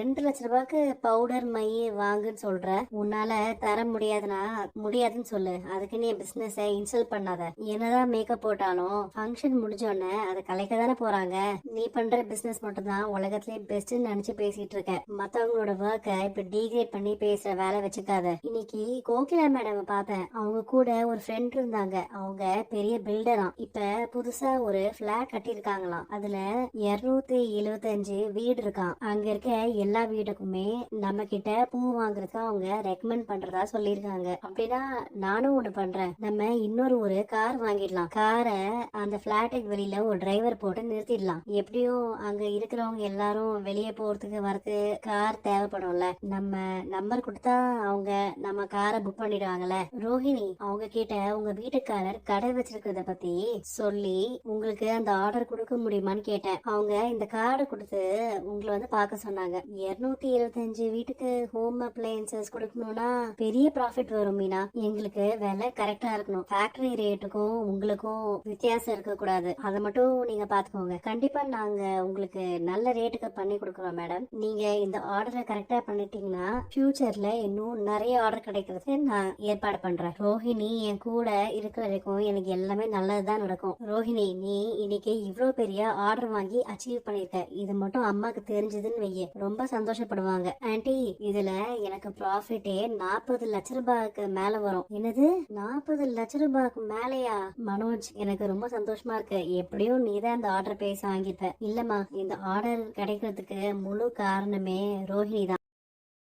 ரெண்டு லட்ச ரூபாய்க்கு பவுடர் மை வாங்குன்னு சொல்ற. உன்னால தர முடியாதுன்னா முடியாதுன்னு சொல்லு. அதுக்கு நீ பிசினஸ் இன்சல்ட் பண்ணாத. என்னதான் மேக்கப் போட்டாலும் ஃபங்க்ஷன் முடிஞ்ச உடனே அதை கலைக்க தானே போறாங்க. நீ பண்ற பிசினஸ் மட்டும் தான் உலகத்திலே பெஸ்ட் நினைச்சு பேசிட்டு இருக்க. மத்தவங்களோட ஒர்க்கை இப்ப டீக்ரேட் பண்ணி பேசுற வேலை வச்சுக்காத. இன்னைக்கு கோகிலா மேடம் பார்த்தேன். அவங்க கூட ஒரு ஃப்ரெண்ட் இருந்தாங்க. அவங்க பெரிய பில்டராம் இப்ப புதுசா ஒரு பிளாட் கட்டியிருக்காங்களாம். அதுல இருநூத்தி எழுபத்தஞ்சு வீடு இருக்கான் அங்க இருக்க எல்லா வீட்டுக்குமே நம்ம கிட்ட பூ வாங்குறதுக்கு அவங்க ரெக்கமெண்ட் பண்றதா சொல்லியிருக்காங்க. அப்படின்னா நானும் ஒண்ணு பண்றேன். நம்ம இன்னொரு ஒரு கார் வாங்கிடலாம். காரை அந்த பிளாட்டுக்கு வெளியில ஒரு டிரைவர் போட்டு நிறுத்திடலாம். எப்படியும் அங்க இருக்கிறவங்க எல்லாரும் வெளியே போறதுக்கு வரது கார் தேவைப்படும்ல. நம்ம நம்பர் கொடுத்தா அவங்க நம்ம காரை புக் பண்ணிடுவாங்கல்ல. ரோஹிணி அவங்க கிட்ட உங்க வீட்டுக்காரர் கடை வச்சிருக்கிறத பத்தி சொல்லி உங்களுக்கு அந்த ஆர்டர் கொடுக்க முடியுமான்னு கேட்டேன். அவங்க இந்த கார்டு கொடுத்து உங்களை வந்து பார்க்க சொன்னாங்க. இருநூத்தி எழுபத்தஞ்சு வீட்டுக்கு ஹோம் அப்ளையன்சஸ் கொடுக்கணும்னா பெரிய ப்ராஃபிட் வரும் மீனா. எங்களுக்கு விலை கரெக்டா இருக்கணும். ஃபேக்டரி ரேட்டுக்கும் உங்களுக்கும் வித்தியாசம் இருக்க கூடாது அதை மட்டும் நீங்க பாத்துக்கோங்க கண்டிப்பா நாங்க உங்களுக்கு நல்ல ரேட்டுக்கு பண்ணி கொடுக்குறோம் மேடம் நீங்க இந்த ஆர்டரை கரெக்டா பண்ணிட்டீங்கன்னா ஃபியூச்சர்ல இன்னும் நிறைய ஆர்டர் கிடைக்கிறது நான் ஏற்பாடு பண்றேன். ரோஹிணி என் கூட இருக்கிற வரைக்கும் எனக்கு எல்லாமே நல்லதுதான் நடக்கும். ரோஹிணி நீ இன்னைக்கு இவ்வளவு பெரிய ஆர்டர் வாங்கி அச்சீவ் பண்ணிருக்க இது மட்டும் அம்மாக்கு தெரிஞ்சதுன்னு வெய்ய ரொம்ப சந்தோஷப்படுவாங்க. ஆன்டி இதுல எனக்கு ப்ராஃபிட்டே நாற்பது லட்ச ரூபாய்க்கு மேல வரும். என்னது? நாற்பது லட்ச ரூபாய்க்கு மேலயா? மனோஜ் எனக்கு ரொம்ப சந்தோஷமா இருக்கு. எப்படியும் நீ தான் இந்த ஆர்டர் பேச வாங்கிப்ப இல்லம்மா இந்த ஆர்டர் கிடைக்கிறதுக்கு முழு காரணமே ரோஹிணி தான்.